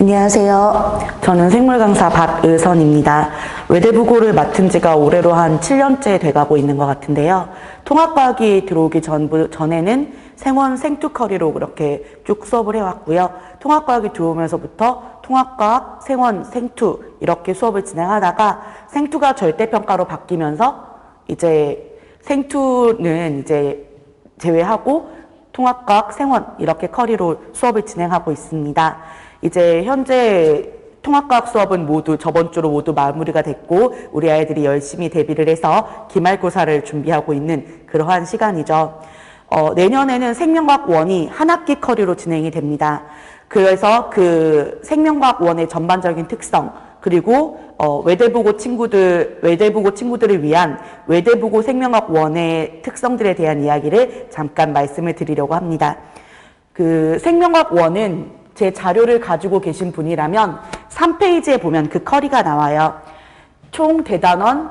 안녕하세요. 저는 생물 강사 박의선입니다. 외대부고를 맡은 지가 올해로 한 7년째 돼가고 있는 것 같은데요. 통합과학이 들어오기 전, 전에는 생원 생투커리로 그렇게 쭉 수업을 해왔고요. 통합과학이 들어오면서부터 통합과학, 생원, 생투 이렇게 수업을 진행하다가 생투가 절대평가로 바뀌면서 이제 생투는 이제 제외하고 통합과학, 생원 이렇게 커리로 수업을 진행하고 있습니다. 이제 현재 통합과학 수업은 모두 저번 주로 모두 마무리가 됐고 우리 아이들이 열심히 대비를 해서 기말고사를 준비하고 있는 그러한 시간이죠. 어, 내년에는 생명과학 원이 한 학기 커리로 진행이 됩니다. 그래서 그 생명과학 원의 전반적인 특성 그리고 어, 외대부고 친구들 외대부고 친구들을 위한 외대부고 생명학 원의 특성들에 대한 이야기를 잠깐 말씀을 드리려고 합니다. 그 생명학 원은 제 자료를 가지고 계신 분이라면 3페이지에 보면 그 커리가 나와요. 총 대단원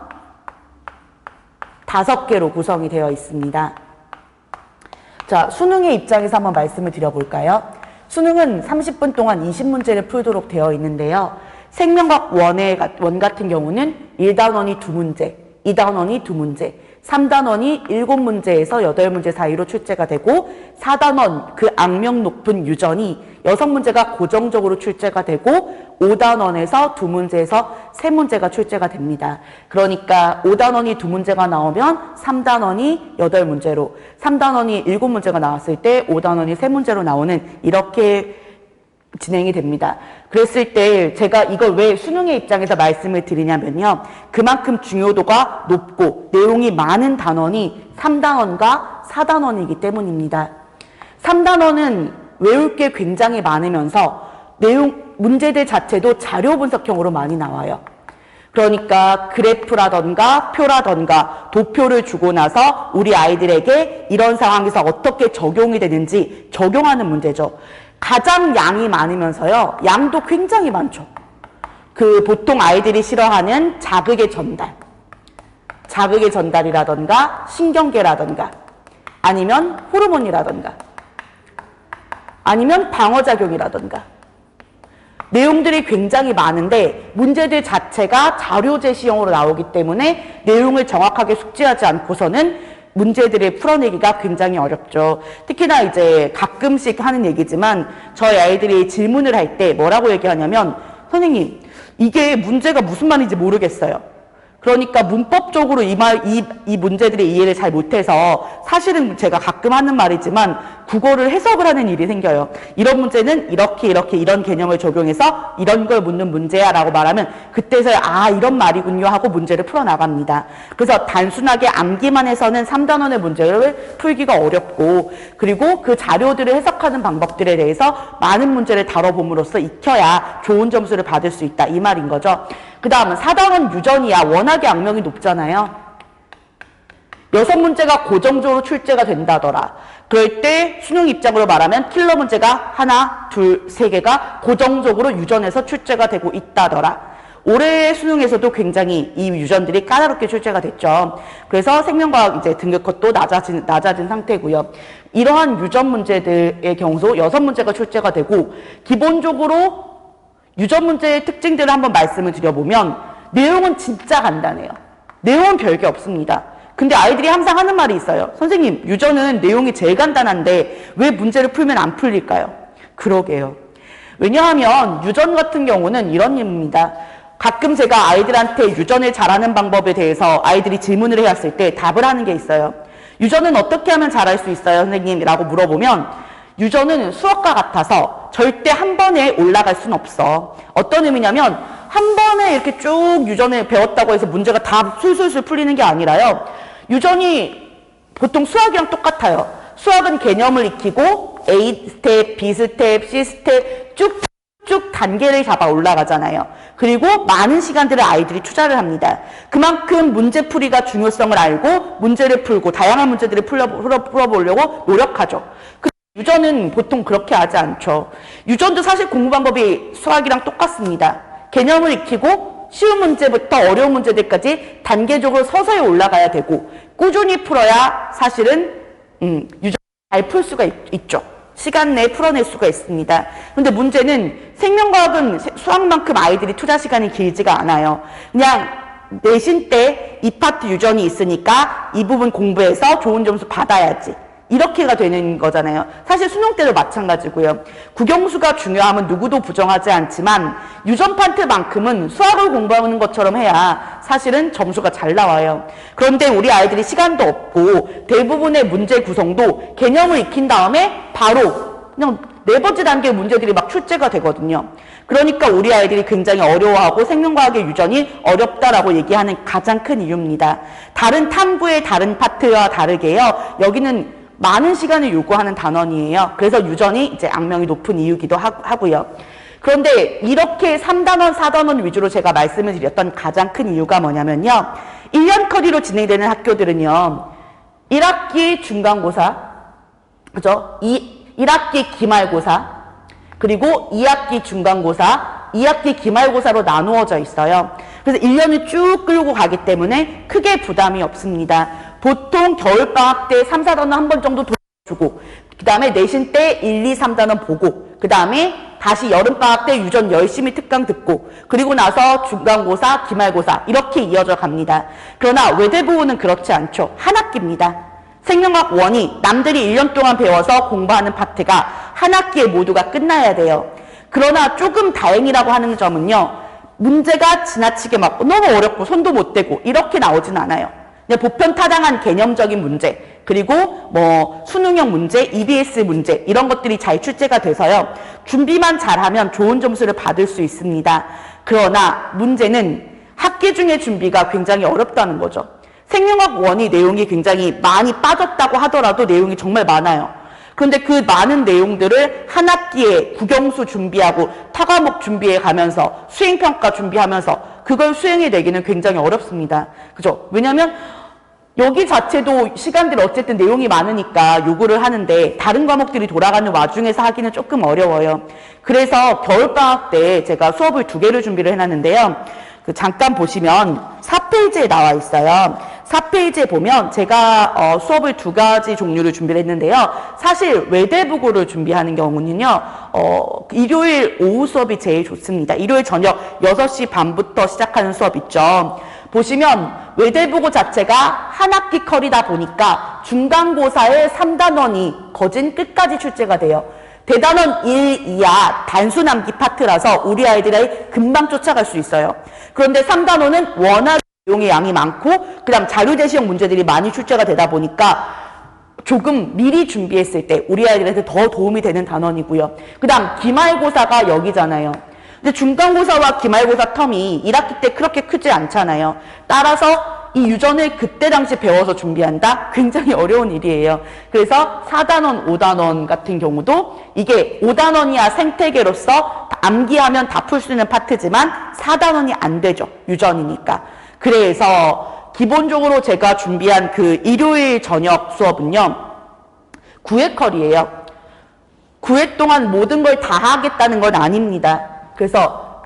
5개로 구성이 되어 있습니다. 자, 수능의 입장에서 한번 말씀을 드려볼까요? 수능은 30분 동안 20문제를 풀도록 되어 있는데요. 원의, 원 같은 경우는 1단원이 두 문제, 2단원이 두 문제, 3단원이 7문제에서 8문제 사이로 출제가 되고 4단원 그 악명 높은 유전이 6문제가 고정적으로 출제가 되고 5단원에서 2문제에서 3문제가 출제가 됩니다. 그러니까 5단원이 2문제가 나오면 3단원이 8문제로 3단원이 7문제가 나왔을 때 5단원이 3문제로 나오는 이렇게 진행이 됩니다. 그랬을 때 제가 이걸 왜 수능의 입장에서 말씀을 드리냐면요. 그만큼 중요도가 높고 내용이 많은 단원이 3단원과 4단원이기 때문입니다. 3단원은 외울 게 굉장히 많으면서 내용, 문제들 자체도 자료 분석형으로 많이 나와요. 그러니까 그래프라던가 표라던가 도표를 주고 나서 우리 아이들에게 이런 상황에서 어떻게 적용이 되는지 적용하는 문제죠. 가장 양이 많으면서요. 양도 굉장히 많죠. 그 보통 아이들이 싫어하는 자극의 전달. 자극의 전달이라던가 신경계라던가 아니면 호르몬이라던가 아니면 방어작용이라던가 내용들이 굉장히 많은데 문제들 자체가 자료 제시형으로 나오기 때문에 내용을 정확하게 숙지하지 않고서는 문제들을 풀어내기가 굉장히 어렵죠. 특히나 이제 가끔씩 하는 얘기지만 저희 아이들이 질문을 할 때 뭐라고 얘기하냐면 선생님 이게 문제가 무슨 말인지 모르겠어요. 그러니까 문법적으로 이 말, 이, 이 문제들의 이해를 잘 못해서 사실은 제가 가끔 하는 말이지만 국어를 해석을 하는 일이 생겨요. 이런 문제는 이렇게 이렇게 이런 개념을 적용해서 이런 걸 묻는 문제야 라고 말하면 그때서야 아 이런 말이군요 하고 문제를 풀어나갑니다. 그래서 단순하게 암기만 해서는 3단원의 문제를 풀기가 어렵고 그리고 그 자료들을 해석하는 방법들에 대해서 많은 문제를 다뤄봄으로써 익혀야 좋은 점수를 받을 수 있다 이 말인 거죠. 그 다음은 사단원 유전이야 워낙에 악명이 높잖아요. 여섯 문제가 고정적으로 출제가 된다더라. 그럴 때 수능 입장으로 말하면 킬러 문제가 하나, 둘, 세 개가 고정적으로 유전에서 출제가 되고 있다더라. 올해 수능에서도 굉장히 이 유전들이 까다롭게 출제가 됐죠. 그래서 생명과학 이제 등급컷도 낮아진, 낮아진 상태고요. 이러한 유전 문제들의 경우도 여섯 문제가 출제가 되고 기본적으로 유전 문제의 특징들을 한번 말씀을 드려보면 내용은 진짜 간단해요. 내용은 별게 없습니다. 근데 아이들이 항상 하는 말이 있어요. 선생님, 유전은 내용이 제일 간단한데 왜 문제를 풀면 안 풀릴까요? 그러게요. 왜냐하면 유전 같은 경우는 이런 일입니다. 가끔 제가 아이들한테 유전을 잘하는 방법에 대해서 아이들이 질문을 해왔을 때 답을 하는 게 있어요. 유전은 어떻게 하면 잘할 수 있어요, 선생님? 라고 물어보면 유전은 수학과 같아서 절대 한 번에 올라갈 수는 없어. 어떤 의미냐면 한 번에 이렇게 쭉 유전을 배웠다고 해서 문제가 다 술술술 풀리는 게 아니라요. 유전이 보통 수학이랑 똑같아요. 수학은 개념을 익히고 A 스텝, B 스텝, C 스텝 쭉쭉 단계를 잡아 올라가잖아요. 그리고 많은 시간들을 아이들이 투자를 합니다. 그만큼 문제풀이가 중요성을 알고 문제를 풀고 다양한 문제들을 풀어, 풀어, 풀어보려고 노력하죠. 그 유전은 보통 그렇게 하지 않죠. 유전도 사실 공부 방법이 수학이랑 똑같습니다. 개념을 익히고 쉬운 문제부터 어려운 문제들까지 단계적으로 서서히 올라가야 되고 꾸준히 풀어야 사실은 음, 유전 잘풀 수가 있, 죠 시간 내에 풀어낼 수가 있습니다. 그런데 문제는 생명과학은 세- 수학만큼 아이들이 투자 시간이 길지가 않아요. 그냥 내신 때 이 파트 유전이 있으니까 이 부분 공부해서 좋은 점수 받아야지. 이렇게가 되는 거잖아요. 사실 수능 때도 마찬가지고요. 국영수가 중요함은 누구도 부정하지 않지만 유전 파트만큼은 수학을 공부하는 것처럼 해야 사실은 점수가 잘 나와요. 그런데 우리 아이들이 시간도 없고 대부분의 문제 구성도 개념을 익힌 다음에 바로 그냥 네 번째 단계 문제들이 막 출제가 되거든요. 그러니까 우리 아이들이 굉장히 어려워하고 생명과학의 유전이 어렵다라고 얘기하는 가장 큰 이유입니다. 다른 탐구의 다른 파트와 다르게요. 여기는 많은 시간을 요구하는 단원이에요. 그래서 유전이 이제 악명이 높은 이유기도 하- 하고요. 그런데 이렇게 3단원, 4단원 위주로 제가 말씀을 드렸던 가장 큰 이유가 뭐냐면요. 1년 커리로 진행되는 학교들은요. 1학기 중간고사, 그죠? 이 1학기 기말고사, 그리고 2학기 중간고사, 2학기 기말고사로 나누어져 있어요. 그래서 1년을 쭉 끌고 가기 때문에 크게 부담이 없습니다. 보통 겨울방학 때 3, 4단원 한 번 정도 주고, 그 다음에 내신 때 1, 2, 3단원 보고, 그 다음에 다시 여름방학 때 유전 열심히 특강 듣고, 그리고 나서 중간고사, 기말고사, 이렇게 이어져 갑니다. 그러나 외대부호는 그렇지 않죠. 한 학기입니다. 생명학 원이 남들이 1년 동안 배워서 공부하는 파트가 한 학기에 모두가 끝나야 돼요. 그러나 조금 다행이라고 하는 점은요. 문제가 지나치게 막 너무 어렵고 손도 못 대고 이렇게 나오진 않아요. 그냥 보편 타당한 개념적인 문제 그리고 뭐 수능형 문제, EBS 문제 이런 것들이 잘 출제가 돼서요. 준비만 잘하면 좋은 점수를 받을 수 있습니다. 그러나 문제는 학기 중에 준비가 굉장히 어렵다는 거죠. 생명학 원이 내용이 굉장히 많이 빠졌다고 하더라도 내용이 정말 많아요. 그런데 그 많은 내용들을 한 학기에 국영수 준비하고 타과목 준비해 가면서 수행평가 준비하면서 그걸 수행해 내기는 굉장히 어렵습니다. 그죠? 왜냐면 여기 자체도 시간들이 어쨌든 내용이 많으니까 요구를 하는데 다른 과목들이 돌아가는 와중에서 하기는 조금 어려워요. 그래서 겨울방학 때 제가 수업을 두 개를 준비를 해놨는데요. 그 잠깐 보시면 4페이지에 나와 있어요. 4페이지에 보면 제가 어, 수업을 두 가지 종류를 준비를 했는데요. 사실 외대부고를 준비하는 경우는요. 어, 일요일 오후 수업이 제일 좋습니다. 일요일 저녁 6시 반부터 시작하는 수업 있죠. 보시면 외대부고 자체가 한 학기 컬이다 보니까 중간고사의 3단원이 거진 끝까지 출제가 돼요. 대단원 1 이하 단순 암기 파트라서 우리 아이들이 금방 쫓아갈 수 있어요. 그런데 3단원은 워낙 내용의 양이 많고 그다음 자료 제시형 문제들이 많이 출제가 되다 보니까 조금 미리 준비했을 때 우리 아이들한테 더 도움이 되는 단원이고요. 그 다음 기말고사가 여기잖아요. 근데 중간고사와 기말고사 텀이 1학기 때 그렇게 크지 않잖아요. 따라서 이 유전을 그때 당시 배워서 준비한다? 굉장히 어려운 일이에요. 그래서 4단원, 5단원 같은 경우도 이게 5단원이야 생태계로서 암기하면 다 풀 수 있는 파트지만 4단원이 안 되죠. 유전이니까. 그래서 기본적으로 제가 준비한 그 일요일 저녁 수업은요. 9회 컬이에요. 9회 동안 모든 걸 다 하겠다는 건 아닙니다. 그래서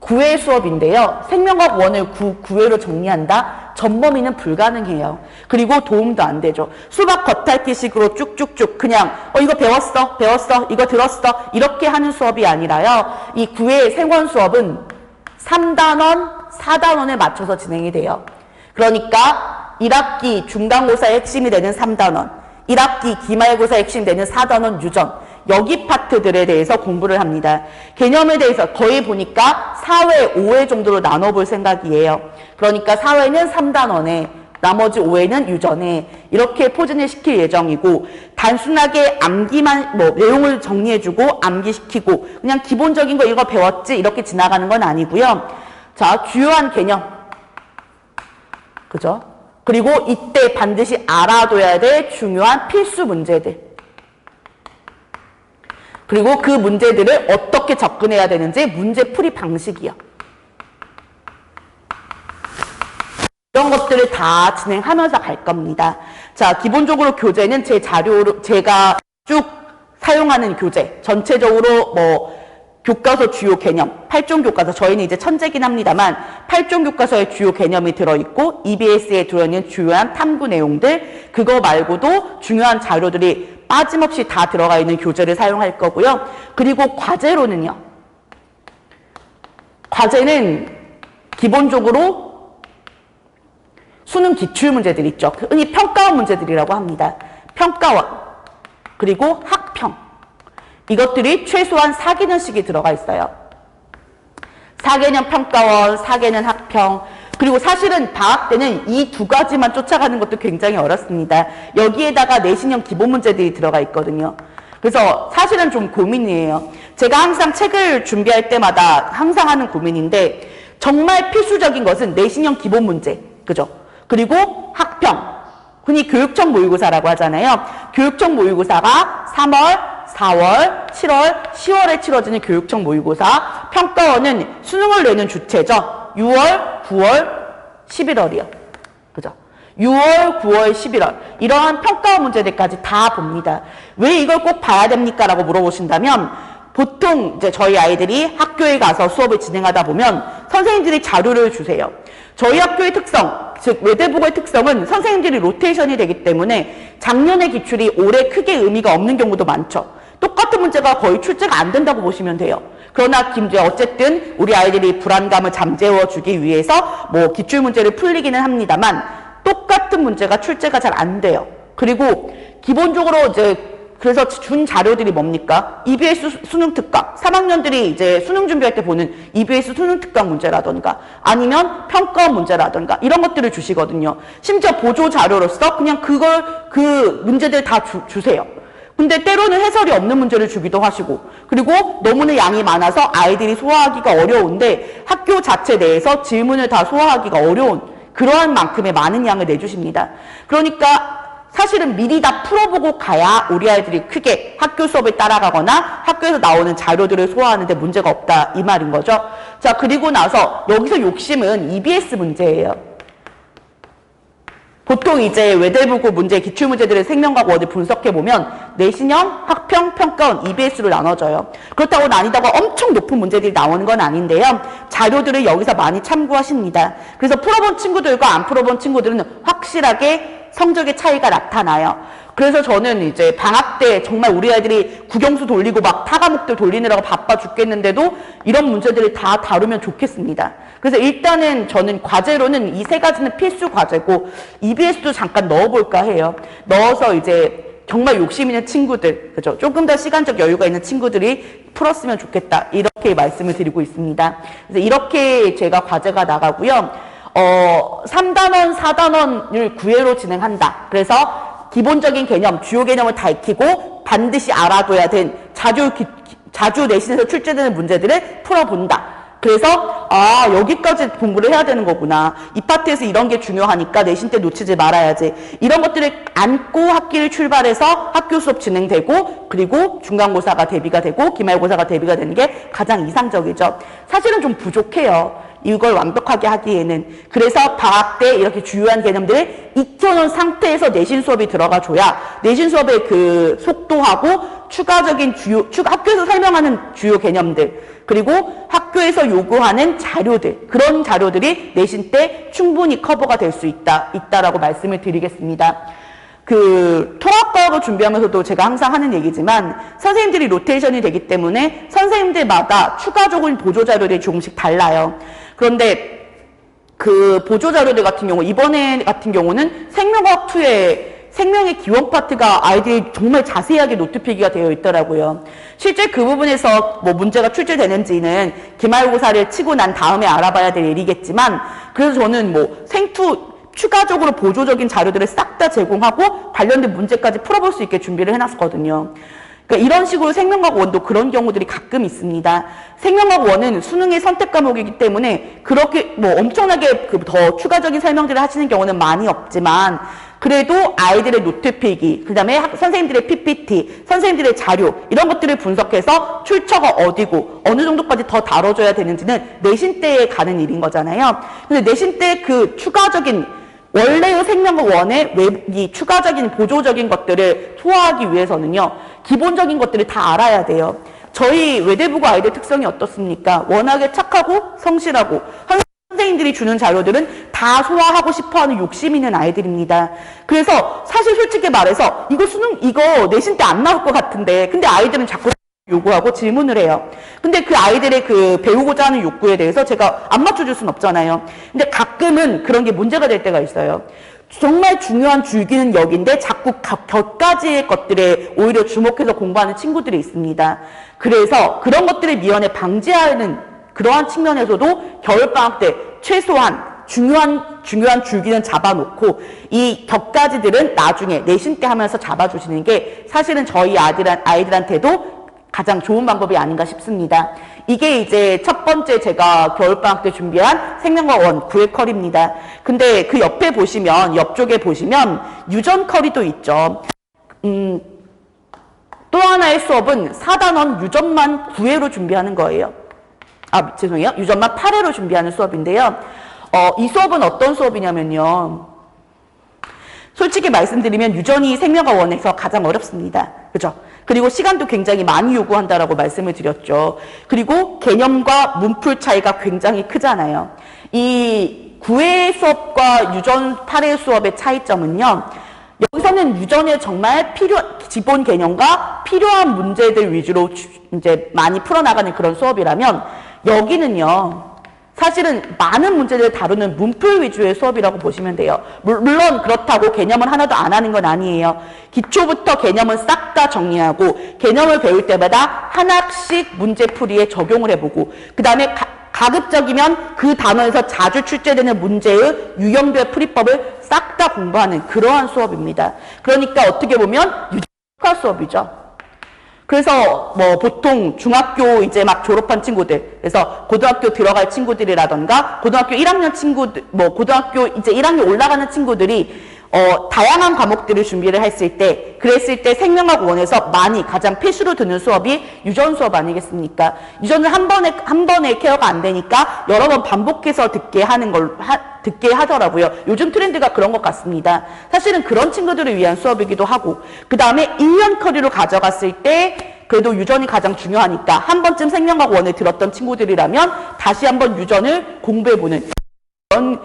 9회 수업인데요. 생명학 원을 9, 9회로 정리한다? 전범위는 불가능해요. 그리고 도움도 안 되죠. 수박 겉핥기식으로 쭉쭉쭉 그냥 어 이거 배웠어, 배웠어, 이거 들었어 이렇게 하는 수업이 아니라요. 이 9회 생원 수업은 3단원, 4단원에 맞춰서 진행이 돼요. 그러니까 1학기 중간고사의 핵심이 되는 3단원, 1학기 기말고사의 핵심이 되는 4단원 유전 여기 파트들에 대해서 공부를 합니다. 개념에 대해서 거의 보니까 4회, 5회 정도로 나눠볼 생각이에요. 그러니까 4회는 3단원에 나머지 5회는 유전에 이렇게 포진을 시킬 예정이고 단순하게 암기만 뭐 내용을 정리해주고 암기시키고 그냥 기본적인 거 이거 배웠지 이렇게 지나가는 건 아니고요. 자 주요한 개념 그죠? 그리고 이때 반드시 알아둬야 될 중요한 필수 문제들 그리고 그 문제들을 어떻게 접근해야 되는지 문제 풀이 방식이요. 이런 것들을 다 진행하면서 갈 겁니다. 자, 기본적으로 교재는 제 자료로 제가 쭉 사용하는 교재, 전체적으로 뭐 교과서 주요 개념, 8종 교과서, 저희는 이제 천재긴 합니다만 8종 교과서의 주요 개념이 들어있고 EBS에 들어있는 주요한 탐구 내용들, 그거 말고도 중요한 자료들이 빠짐없이 다 들어가 있는 교재를 사용할 거고요. 그리고 과제로는요. 과제는 기본적으로 수능 기출 문제들 있죠. 흔히 평가원 문제들이라고 합니다. 평가원 그리고 학평 이것들이 최소한 4개년씩이 들어가 있어요. 4개년 평가원, 4개년 학평 그리고 사실은 방학 때는 이 두 가지만 쫓아가는 것도 굉장히 어렵습니다. 여기에다가 내신형 기본 문제들이 들어가 있거든요. 그래서 사실은 좀 고민이에요. 제가 항상 책을 준비할 때마다 항상 하는 고민인데 정말 필수적인 것은 내신형 기본 문제. 그죠? 그리고 학평. 흔히 교육청 모의고사라고 하잖아요. 교육청 모의고사가 3월, 4월, 7월, 10월에 치러지는 교육청 모의고사. 평가원은 수능을 내는 주체죠. 6월, 9월, 11월이요. 그죠? 6월, 9월, 11월 이러한 평가원 문제들까지 다 봅니다. 왜 이걸 꼭 봐야 됩니까? 라고 물어보신다면 보통 이제 저희 아이들이 학교에 가서 수업을 진행하다 보면 선생님들이 자료를 주세요. 저희 학교의 특성, 즉 외대부고의 특성은 선생님들이 로테이션이 되기 때문에 작년의 기출이 올해 크게 의미가 없는 경우도 많죠. 똑같은 문제가 거의 출제가 안 된다고 보시면 돼요. 그러나 김제 어쨌든 우리 아이들이 불안감을 잠재워 주기 위해서 뭐 기출 문제를 풀리기는 합니다만 똑같은 문제가 출제가 잘 안 돼요. 그리고 기본적으로 이제 그래서 준 자료들이 뭡니까? EBS 수- 수능 특강. 3학년들이 이제 수능 준비할 때 보는 EBS 수능 특강 문제라던가 아니면 평가 문제라던가 이런 것들을 주시거든요. 심지어 보조 자료로서 그냥 그걸 그 문제들 다 주, 주세요. 근데 때로는 해설이 없는 문제를 주기도 하시고 그리고 너무나 양이 많아서 아이들이 소화하기가 어려운데 학교 자체 내에서 질문을 다 소화하기가 어려운 그러한 만큼의 많은 양을 내주십니다. 그러니까 사실은 미리 다 풀어보고 가야 우리 아이들이 크게 학교 수업을 따라가거나 학교에서 나오는 자료들을 소화하는데 문제가 없다 이 말인 거죠. 자 그리고 나서 여기서 욕심은 EBS 문제예요. 보통 이제 외대부고 문제, 기출문제들의 생명과학 원을 분석해보면 내신형, 학평, 평가원, EBS로 나눠져요. 그렇다고 난이도가 엄청 높은 문제들이 나오는 건 아닌데요. 자료들을 여기서 많이 참고하십니다. 그래서 풀어본 친구들과 안 풀어본 친구들은 확실하게 성적의 차이가 나타나요. 그래서 저는 이제 방학 때 정말 우리 아이들이 국영수 돌리고 막 타과목들 돌리느라고 바빠 죽겠는데도 이런 문제들을 다 다루면 좋겠습니다. 그래서 일단은 저는 과제로는 이 세 가지는 필수 과제고 EBS도 잠깐 넣어볼까 해요. 넣어서 이제 정말 욕심 있는 친구들, 그죠? 조금 더 시간적 여유가 있는 친구들이 풀었으면 좋겠다. 이렇게 말씀을 드리고 있습니다. 그래서 이렇게 제가 과제가 나가고요. 어, 3단원, 4단원을 구애로 진행한다. 그래서 기본적인 개념, 주요 개념을 다 익히고 반드시 알아둬야 된 자주, 기- 기- 자주 내신에서 출제되는 문제들을 풀어본다. 그래서 아 여기까지 공부를 해야 되는 거구나. 이 파트에서 이런 게 중요하니까 내신 때 놓치지 말아야지. 이런 것들을 안고 학기를 출발해서 학교 수업 진행되고 그리고 중간고사가 대비가 되고 기말고사가 대비가 되는 게 가장 이상적이죠. 사실은 좀 부족해요. 이걸 완벽하게 하기에는 그래서 방학 때 이렇게 주요한 개념들을 익혀놓은 상태에서 내신 수업이 들어가 줘야 내신 수업의 그 속도하고 추가적인 주요 추가 학교에서 설명하는 주요 개념들 그리고 학교에서 요구하는 자료들 그런 자료들이 내신 때 충분히 커버가 될 수 있다 있다라고 말씀을 드리겠습니다. 그 통합과학을 준비하면서도 제가 항상 하는 얘기지만 선생님들이 로테이션이 되기 때문에 선생님들마다 추가적인 보조 자료들이 조금씩 달라요. 그런데 그 보조 자료들 같은 경우 이번에 같은 경우는 생명과학 2에 생명의 기원 파트가 아이들이 정말 자세하게 노트 필기가 되어 있더라고요. 실제 그 부분에서 뭐 문제가 출제되는지는 기말고사를 치고 난 다음에 알아봐야 될 일이겠지만 그래서 저는 뭐 생투 추가적으로 보조적인 자료들을 싹 다 제공하고 관련된 문제까지 풀어볼 수 있게 준비를 해놨거든요. 그러니까 이런 식으로 생명과학 원도 그런 경우들이 가끔 있습니다. 생명과학 원은 수능의 선택 과목이기 때문에 그렇게 뭐 엄청나게 그 더 추가적인 설명들을 하시는 경우는 많이 없지만 그래도 아이들의 노트 필기, 그 다음에 선생님들의 PPT, 선생님들의 자료, 이런 것들을 분석해서 출처가 어디고 어느 정도까지 더 다뤄줘야 되는지는 내신 때에 가는 일인 거잖아요. 근데 내신 때 그 추가적인 원래의 생명과 원의 외, 이 추가적인 보조적인 것들을 소화하기 위해서는요, 기본적인 것들을 다 알아야 돼요. 저희 외대부고 아이들 특성이 어떻습니까? 워낙에 착하고 성실하고 선생님들이 주는 자료들은 다 소화하고 싶어하는 욕심 있는 아이들입니다. 그래서 사실 솔직히 말해서 이거 수능 이거 내신 때 안 나올 것 같은데 근데 아이들은 자꾸 요구하고 질문을 해요. 근데 그 아이들의 그 배우고자 하는 욕구에 대해서 제가 안 맞춰줄 순 없잖아요. 근데 가끔은 그런 게 문제가 될 때가 있어요. 정말 중요한 줄기는 여기인데 자꾸 각- 곁가지의 것들에 오히려 주목해서 공부하는 친구들이 있습니다. 그래서 그런 것들을 미연에 방지하는 그러한 측면에서도 겨울방학 때 최소한 중요한 중요한 줄기는 잡아놓고 이 격가지들은 나중에 내신 때 하면서 잡아주시는 게 사실은 저희 아들 아이들한테도 가장 좋은 방법이 아닌가 싶습니다. 이게 이제 첫 번째 제가 겨울방학 때 준비한 생명과원 구획 컬입니다. 근데 그 옆에 보시면 옆쪽에 보시면 유전 컬이 또 있죠. 음, 또 하나의 수업은 4단원 유전만 9회로 준비하는 거예요. 아, 죄송해요. 유전만 8회로 준비하는 수업인데요. 어, 이 수업은 어떤 수업이냐면요. 솔직히 말씀드리면 유전이 생명과 원에서 가장 어렵습니다. 그죠? 그리고 시간도 굉장히 많이 요구한다라고 말씀을 드렸죠. 그리고 개념과 문풀 차이가 굉장히 크잖아요. 이 9회 수업과 유전 8회 수업의 차이점은요. 여기서는 유전의 정말 필요 기본 개념과 필요한 문제들 위주로 주- 이제 많이 풀어나가는 그런 수업이라면 여기는요. 사실은 많은 문제들을 다루는 문풀 위주의 수업이라고 보시면 돼요. 물- 물론 그렇다고 개념을 하나도 안 하는 건 아니에요. 기초부터 개념을 싹 다 정리하고 개념을 배울 때마다 하나씩 문제풀이에 적용을 해보고 그 다음에 가급적이면 그 단어에서 자주 출제되는 문제의 유형별 풀이법을 싹 다 공부하는 그러한 수업입니다. 그러니까 어떻게 보면 유지화 수업이죠. 그래서 뭐 보통 중학교 이제 막 졸업한 친구들, 그래서 고등학교 들어갈 친구들이라던가 고등학교 1학년 친구들, 뭐 고등학교 이제 1학년 올라가는 친구들이 어, 다양한 과목들을 준비를 했을 때, 그랬을 때 생명학 원에서 많이 가장 필수로 드는 수업이 유전 수업 아니겠습니까? 유전을 한 번에, 한 번에 케어가 안 되니까 여러 번 반복해서 듣게 하는 걸, 하, 듣게 하더라고요. 요즘 트렌드가 그런 것 같습니다. 사실은 그런 친구들을 위한 수업이기도 하고, 그 다음에 1년 커리로 가져갔을 때, 그래도 유전이 가장 중요하니까 한 번쯤 생명학 원을 들었던 친구들이라면 다시 한번 유전을 공부해보는 그런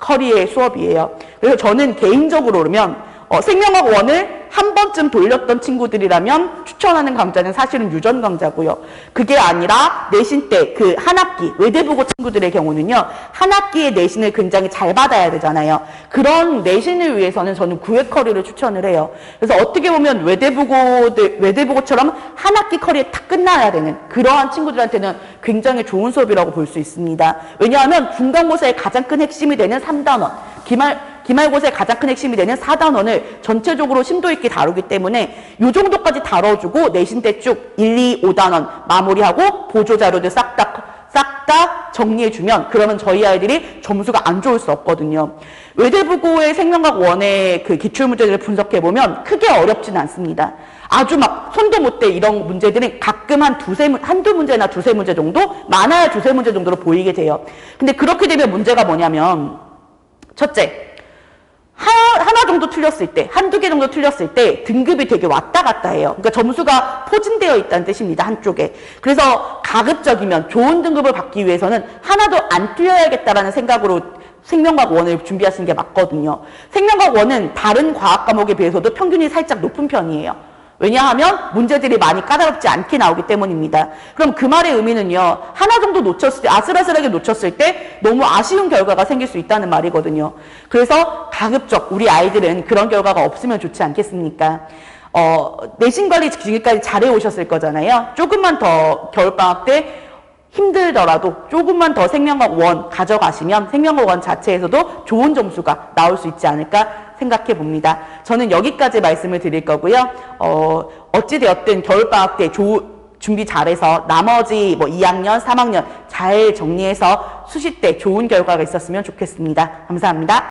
커리의 수업이에요. 그래서 저는 개인적으로 그러면 어, 생명학 원을 한 번쯤 돌렸던 친구들이라면 추천하는 강좌는 사실은 유전 강좌고요. 그게 아니라 내신 때 그 한 학기 외대부고 친구들의 경우는요. 한 학기의 내신을 굉장히 잘 받아야 되잖아요. 그런 내신을 위해서는 저는 구획 커리를 추천을 해요. 그래서 어떻게 보면 외대부고들 외대부고처럼 한 학기 커리에 딱 끝나야 되는 그러한 친구들한테는 굉장히 좋은 수업이라고 볼 수 있습니다. 왜냐하면 중간고사의 가장 큰 핵심이 되는 3단원 기말 기말고사의 가장 큰 핵심이 되는 4단원을 전체적으로 심도 있게 다루기 때문에 이 정도까지 다뤄주고 내신 때 쭉 1, 2, 5단원 마무리하고 보조자료들 싹 다 싹 다 정리해주면 그러면 저희 아이들이 점수가 안 좋을 수 없거든요. 외대부고의 생명학 원의 그 기출문제들을 분석해보면 크게 어렵진 않습니다. 아주 막 손도 못 대 이런 문제들은 가끔 한 두세, 문- 한두 문제나 두세 문제 정도? 많아야 두세 문제 정도로 보이게 돼요. 근데 그렇게 되면 문제가 뭐냐면 첫째, 하, 하나 정도 틀렸을 때, 한두 개 정도 틀렸을 때 등급이 되게 왔다 갔다 해요. 그러니까 점수가 포진되어 있다는 뜻입니다. 한쪽에. 그래서 가급적이면 좋은 등급을 받기 위해서는 하나도 안 틀려야겠다라는 생각으로 생명과학 원을 준비하시는 게 맞거든요. 생명과학 원은 다른 과학 과목에 비해서도 평균이 살짝 높은 편이에요. 왜냐하면 문제들이 많이 까다롭지 않게 나오기 때문입니다. 그럼 그 말의 의미는요. 하나 정도 놓쳤을 때, 아슬아슬하게 놓쳤을 때 너무 아쉬운 결과가 생길 수 있다는 말이거든요. 그래서 가급적 우리 아이들은 그런 결과가 없으면 좋지 않겠습니까? 어, 내신 관리 지금까지 잘해 오셨을 거잖아요. 조금만 더 겨울방학 때 힘들더라도 조금만 더 생명학 원 가져가시면 생명학 원 자체에서도 좋은 점수가 나올 수 있지 않을까 생각해 봅니다. 저는 여기까지 말씀을 드릴 거고요. 어, 어찌되었든 겨울방학 때 조, 준비 잘해서 나머지 뭐 2학년, 3학년 잘 정리해서 수시 때 좋은 결과가 있었으면 좋겠습니다. 감사합니다.